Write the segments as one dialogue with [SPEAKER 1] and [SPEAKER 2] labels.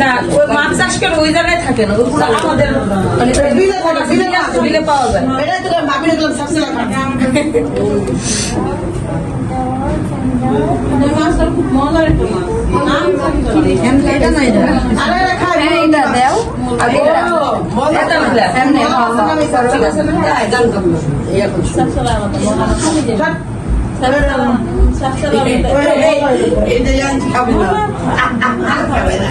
[SPEAKER 1] না
[SPEAKER 2] ওই মাছ চাষ করে ওই জায়গায় থাকে না আমাদের মানে
[SPEAKER 1] বিলে পাওয়া যায়, লাগা মাছটা খুব মজার একটা মাছ
[SPEAKER 3] এটা না এটা
[SPEAKER 1] আরে আরে খাই
[SPEAKER 3] হ্যাঁ দাও আর এটা
[SPEAKER 2] এটা নিলে।
[SPEAKER 3] খাওয়া
[SPEAKER 2] ঠিক আছে না হ্যাঁ, জান ইয়া করছি।
[SPEAKER 1] এটা জানছি খাব না খাবে না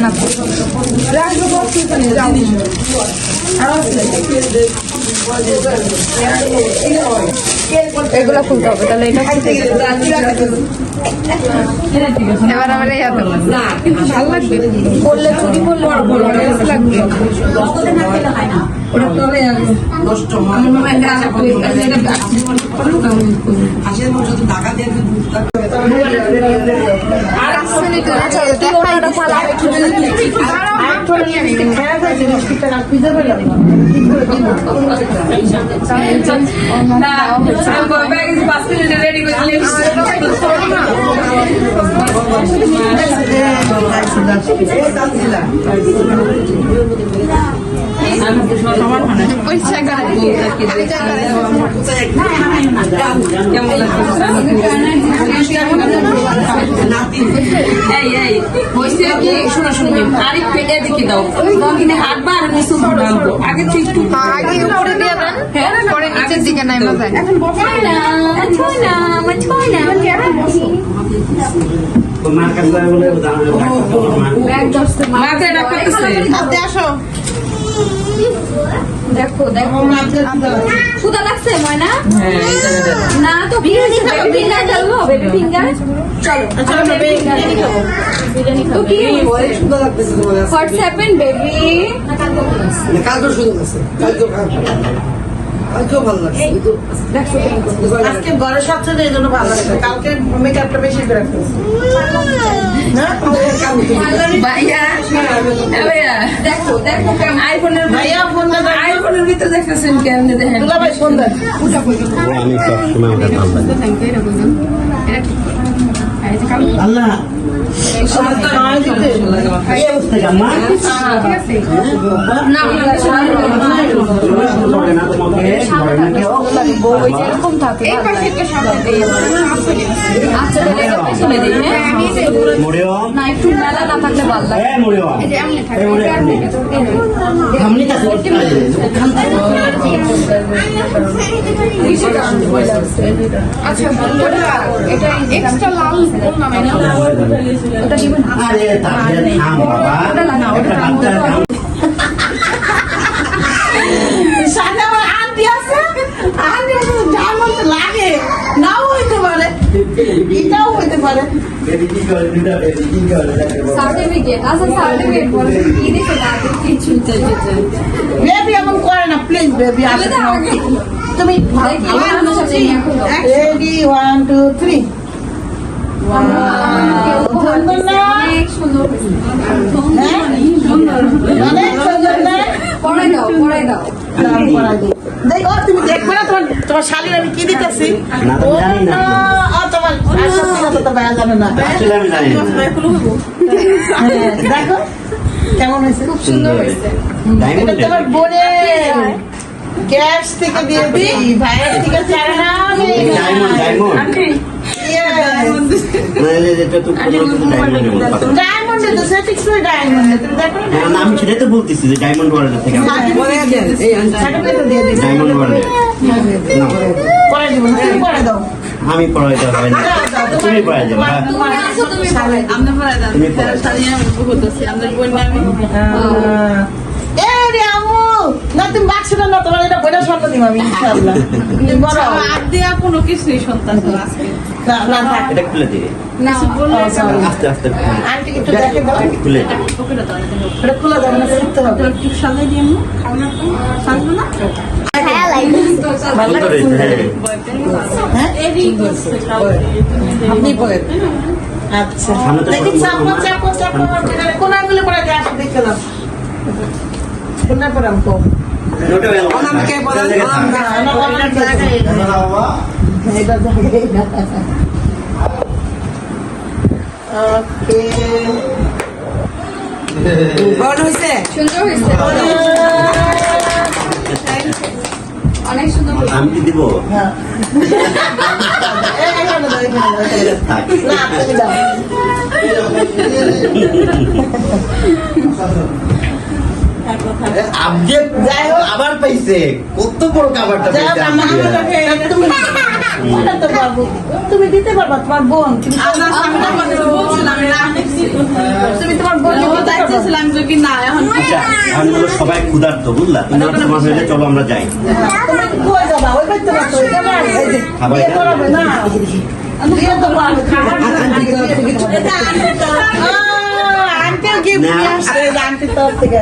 [SPEAKER 3] না এগুলো খুলতে হবে তাহলে এটা করলে চুরি
[SPEAKER 2] কেমন? এই, এই, হইছে কি? শোনো, শোনো, আরেকটু এদিকে দাও। এখানে হাঁটবা আর নিচে নামবো। আগে তো একটু
[SPEAKER 3] আগে উপরে দিয়ে দেন পরে নিচের দিকে নাইমা যায়
[SPEAKER 4] তোমার কাছে বলে দাঁড়ানো
[SPEAKER 2] মাথায় ডাক করতেছে।
[SPEAKER 3] আসো দেখো দেখো।
[SPEAKER 5] সুদা লাগছে। ময়না?
[SPEAKER 2] হ্যাঁ।
[SPEAKER 5] না তো বিরিয়ানি ফিঙ্গার চলবো বেবি ফিঙ্গার চলো তো কি
[SPEAKER 1] সুন্দর লাগতেছে তোমার
[SPEAKER 5] হোয়াটস হ্যাপেন বেবি
[SPEAKER 1] আজকে সবচেয়ে এই জন্য ভালো লাগছে। কালকে মেকআপটা বেশি করে দেন
[SPEAKER 4] আমি সবসময়
[SPEAKER 5] হ্যাঁ থাকলে ভালো লাগে
[SPEAKER 4] কাছে
[SPEAKER 3] আচ্ছা এটা এক্সট্রা লাল ওটা দিবেন
[SPEAKER 4] আরে তাহলে থাম বাবা একটা বাচ্চা থাম
[SPEAKER 1] সাথে আন্টি আছে। আন্টি আছে। ডায়মন্ড লাগে নাও হইতে পারে এটাও হইতে পারে
[SPEAKER 5] সার্টিফিকেট আচ্ছা সার্টিফিকেট বলে কি কিছু
[SPEAKER 1] বেবি এমন করে না প্লিজ বেবি আসে।
[SPEAKER 5] বলে
[SPEAKER 1] তুমি
[SPEAKER 5] দেখি, আমার সাথে নিয়ে।
[SPEAKER 1] রেডি ওয়ান টু থ্রি
[SPEAKER 5] অনেক সুন্দর
[SPEAKER 1] অনেক সুন্দর না
[SPEAKER 5] পড়াই দাও পড়াই দাও
[SPEAKER 1] দেখো তুমি দেখবে না। তোমার তোমার শালীর আমি কি দিতেছি দেখো কেমন হয়েছে খুব
[SPEAKER 4] সুন্দর হয়েছে
[SPEAKER 1] তোমার বোনের গ্যাস থেকে দিয়ে দিই ভাইয়ের থেকে না আমি
[SPEAKER 4] মানে তো
[SPEAKER 1] তো
[SPEAKER 4] হ্যাঁ, সেটাই তো বলতেছি যে ডায়মন্ড ওয়ার্ল্ড থেকে ডায়মন্ড ওয়ার্ল্ড
[SPEAKER 1] দাও।
[SPEAKER 4] আমি পড়াইতে হবে না। তুমি পড়াই যাবে হ্যাঁ?
[SPEAKER 5] তুমি আসো দাও
[SPEAKER 4] তুমি পড়াই
[SPEAKER 1] এ রে আমু না ইনশাআল্লাহ। তুমি বড়
[SPEAKER 2] আর দেওয়া কোনো কিছুই সন্তান আজকে।
[SPEAKER 1] না না থাক।
[SPEAKER 4] এটা খুলে দিয়ে
[SPEAKER 1] ও, sorry।
[SPEAKER 4] আস্তে আস্তে
[SPEAKER 1] আন্টি একটু দেখে দাও।
[SPEAKER 4] খুলে দে।
[SPEAKER 1] এটা খোলা যাবে না করতে হবে।
[SPEAKER 2] একটু সাজাই দিয়ে আমি খাওয়া না?
[SPEAKER 5] হ্যাঁ
[SPEAKER 1] আপনি আচ্ছা। দেখি চাপো চাপো চাপো পড়ে জায়গায় এটা জায়গায় না ওকে। বড় হইছে
[SPEAKER 3] সুন্দর হয়েছে। অনেক সুন্দর হয়েছে।
[SPEAKER 4] আমি কি দিব?
[SPEAKER 1] হ্যাঁ। না
[SPEAKER 4] আপডেট
[SPEAKER 1] যাই হোক।
[SPEAKER 4] আবার পাইছে কত বড় কাবারটা
[SPEAKER 1] যাই হোক,
[SPEAKER 4] পাইছে
[SPEAKER 1] আমার
[SPEAKER 4] আজকে।
[SPEAKER 1] হাতে তুমি তো দিতে পারবা তোমার বোন তুমি
[SPEAKER 2] আমরা সামনে আমাদের বলছিলাম না
[SPEAKER 1] তুমি তোমার বোন
[SPEAKER 2] ও চাইতেছিলাম যে কি না এখন
[SPEAKER 4] আচ্ছা এখন সবাই ক্ষুধার্ত বুঝলা হলে চলো আমরা যাই খাবার
[SPEAKER 1] আন্টির তরফ থেকে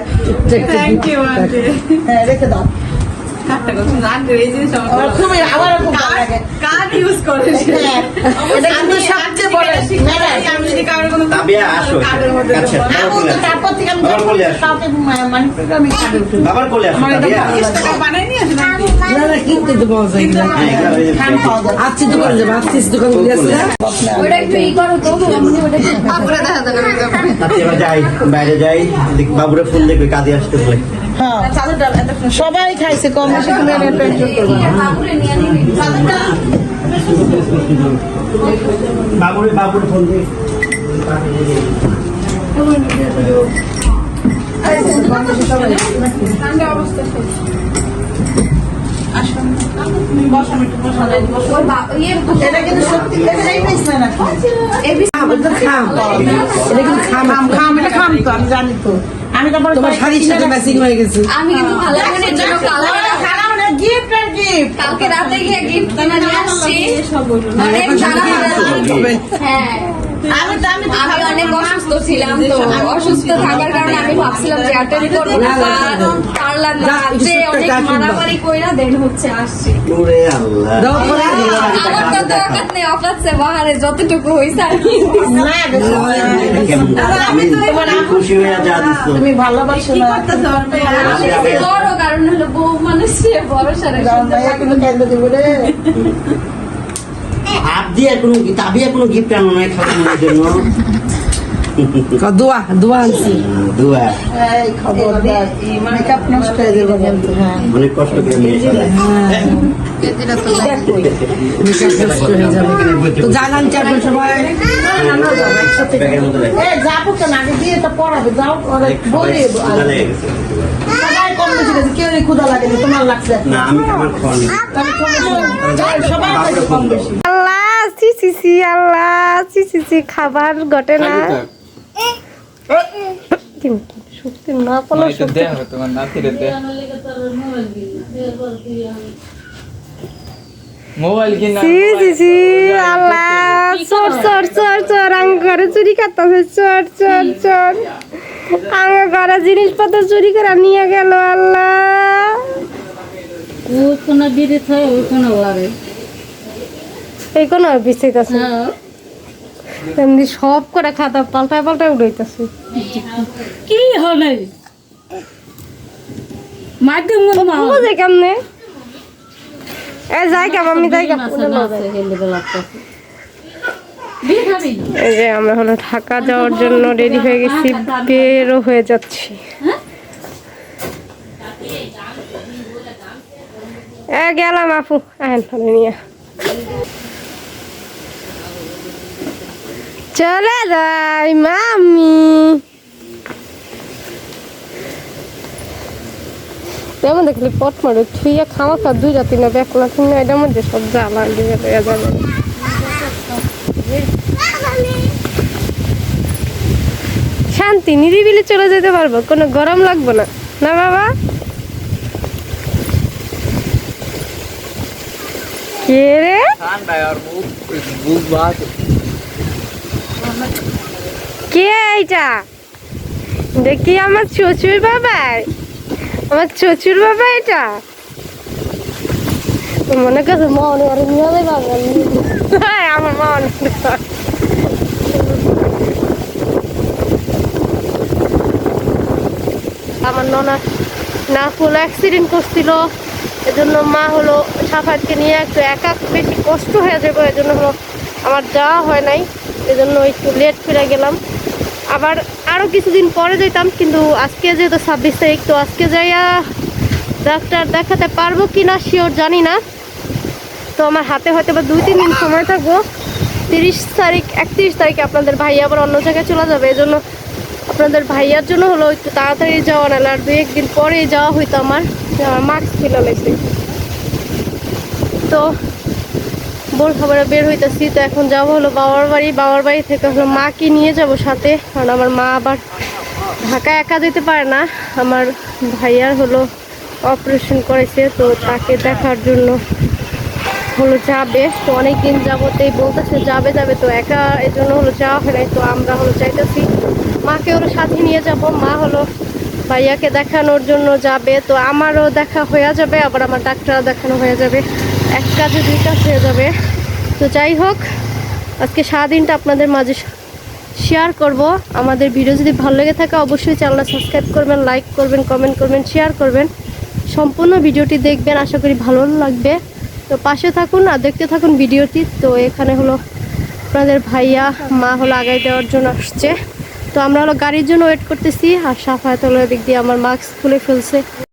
[SPEAKER 2] থ্যাংক ইউ আন্টি
[SPEAKER 1] হ্যাঁ রেখে দাও। হ্যাঁ,
[SPEAKER 4] আচ্ছা বাবার কোলে আসো।
[SPEAKER 6] না না কিনতে দেবো যেগুলো
[SPEAKER 4] হ্যাঁ,
[SPEAKER 1] খাওয়া দাওয়া।
[SPEAKER 6] আচ্ছা দোকান যাব আচ্ছিস দোকান
[SPEAKER 4] কোলে
[SPEAKER 6] গেছে
[SPEAKER 4] আসো।
[SPEAKER 3] ওটা একটু ই করো তো এমনি ওটা একটু আপুরে দেখা যাবে। না
[SPEAKER 4] আচ্ছা যাই বাইরে যাই দেখি বাবুরে ফোন দেখবে কাজে আসতেছে
[SPEAKER 1] হ্যাঁ।
[SPEAKER 2] চাদরটা এত
[SPEAKER 1] সবাই খাইছে কম বেশি তুমি
[SPEAKER 4] বাবুরে ফোন
[SPEAKER 3] ইয়ে
[SPEAKER 1] আমি জানি তো। আমি তারপর
[SPEAKER 6] তোমার শাড়ির সাথে ম্যাচিং হয়ে গেছে।
[SPEAKER 3] আমি কিন্তু ভালো কালকে
[SPEAKER 1] গিফট আর গিফট
[SPEAKER 3] কালকে রাতে গিয়ে গিফট কিনে নিয়ে আসছি। হ্যাঁ।
[SPEAKER 1] আমি
[SPEAKER 3] অনেক অসুস্থ ছিলাম তো। অসুস্থ থাকার কারণে আমি ভাবছিলাম যে অ্যাটেন্ড করব না পারলাম না যে অনেক মারামারি কইরা দেন হচ্ছে আসছি।
[SPEAKER 4] ওরে আল্লাহ।
[SPEAKER 3] আমার তো অকাত নেই অকাত বাহারে যতটুকু আর কি
[SPEAKER 4] দিচ্ছ
[SPEAKER 1] তুমি ভালোবাসো না।
[SPEAKER 3] বড় কারণ হলো বউ মানুষ বড় সারা
[SPEAKER 1] গান ভাইয়া কিন্তু কেন্দ্র দিব রে
[SPEAKER 4] হাত দিয়ে কোনো তাবিয়া কোনো গিফট আনো না খাওয়ানোর জন্য।
[SPEAKER 6] দোয়া দোয়া আনছি।
[SPEAKER 4] দুয়া।
[SPEAKER 1] মেকআপ নষ্ট হয়ে যাবে কিন্তু হ্যাঁ।
[SPEAKER 4] অনেক কষ্ট
[SPEAKER 6] তো জানান চাপেন সবাই।
[SPEAKER 4] ব্যাগের মধ্যে রাখি।
[SPEAKER 1] এই যাব কেন আগে দিয়ে তো পড়াবে যাও বলে
[SPEAKER 4] ক্ষুধা লেগে গেছে।
[SPEAKER 1] সবাই কম বেশি গেছে কেউ ক্ষুদা লাগেনি তোমার লাগছে।
[SPEAKER 4] না আমি আমার খাওয়া নেই।
[SPEAKER 1] তাহলে কম বেশি সবাই কম বেশি।
[SPEAKER 7] আল্লাহ সি সি সি আল্লাহ সি সি সি খাবার ঘটে না। কিন্তু সত্যি না কোনো সত্যি
[SPEAKER 8] তোমার নাতিরে দে। মোবাইল কিনা
[SPEAKER 7] সি সি সি আল্লাহ চোর চোর চোর চোর আঙ্গ ঘরে চুরি করতেছে চোর চোর চোর। আঙ্গ ঘরে জিনিসপত্র চুরি করে নিয়ে গেল আল্লাহ। এই কোন বিস্তৃত আছে এমনি সব করে খাতা পাল্টায় পাল্টায় উড়াইতেছে।
[SPEAKER 9] কি হলে? মাধ্যম
[SPEAKER 7] বুঝে কেমনে? এ যাই কেম আমি যাই কেম এই যে আমরা হলো ঢাকা যাওয়ার জন্য রেডি হয়ে গেছি বেরও হয়ে যাচ্ছি। এ গেলাম আপু আহেন ফোনে নিয়ে। চলে যাই মামি। যেমন দেখলি পট মারে থুইয়া খাওয়া খা দুই রাতি না না তুমি এটার মধ্যে সব জ্বালা দিয়ে দেওয়া যাবে শান্তি নিরিবিলি চলে যেতে পারব কোনো গরম লাগবে না। না বাবা? কে রে? এইটা দেখি আমার শ্বশুর বাবা আমার শ্বশুর বাবা এটা? মনে করছে মা অনেক নিয়ে হ্যাঁ আমার মা আমার ননা না হলো অ্যাক্সিডেন্ট করছিল। এজন্য মা হলো সাফাতকে নিয়ে একটু একা বেশি কষ্ট হয়ে যাবে। এজন্য হলো আমার যাওয়া হয় নাই। এজন্য একটু লেট ফিরে গেলাম। আবার আরও কিছুদিন পরে যেতাম কিন্তু আজকে যেহেতু ছাব্বিশ তারিখ, তো আজকে যাইয়া ডাক্তার দেখাতে পারব কি না শিওর জানি না। তো আমার হাতে হয়তো বা দুই, তিন দিন সময় থাকব। তিরিশ তারিখ, একত্রিশ তারিখে আপনাদের ভাই আবার অন্য জায়গায় চলে যাবে। এই জন্য আপনাদের ভাইয়ার জন্য হলো একটু তাড়াতাড়ি যাওয়া নাহলে আর দুই, একদিন পরেই যাওয়া হইতো আমার। মাস্ক ছিল তো বোর খবরে বের হইতেছি, তো এখন যাব হলো বাবার বাড়ি। বাবার বাড়ি থেকে হলো মাকে নিয়ে যাব সাথে, কারণ আমার মা আবার ঢাকা একা যেতে পারে না। আমার ভাইয়ার হলো অপারেশন করেছে, তো তাকে দেখার জন্য হলো যাবে। তো অনেকদিন যাবতেই বলতেছে, যাবে যাবে। তো একা এর জন্য হলো যাওয়া হয় নাই, তো আমরা হলো চাইতেছি মাকে হলো সাথে নিয়ে যাব, মা হলো ভাইয়াকে দেখানোর জন্য যাবে। তো আমারও দেখা হয়ে যাবে, আবার আমার ডাক্তার দেখানো হয়ে যাবে। এক কাজে দুই কাজ হয়ে যাবে। তো যাই হোক, আজকে সারাদিনটা আপনাদের মাঝে শেয়ার করব। আমাদের ভিডিও যদি ভালো লেগে থাকে, অবশ্যই চ্যানেলটা সাবস্ক্রাইব করবেন লাইক করবেন কমেন্ট করবেন শেয়ার করবেন। সম্পূর্ণ ভিডিওটি দেখবেন, আশা করি ভালো লাগবে। তো পাশে থাকুন আর দেখতে থাকুন ভিডিওটি তো এখানে হলো আপনাদের ভাইয়া, মা হলো আগাই দেওয়ার জন্য আসছে। তো আমরা হলো গাড়ির জন্য ওয়েট করতেছি, আর সাফায়ত হলো দিক দিয়ে আমার মাস্ক খুলে ফেলছে।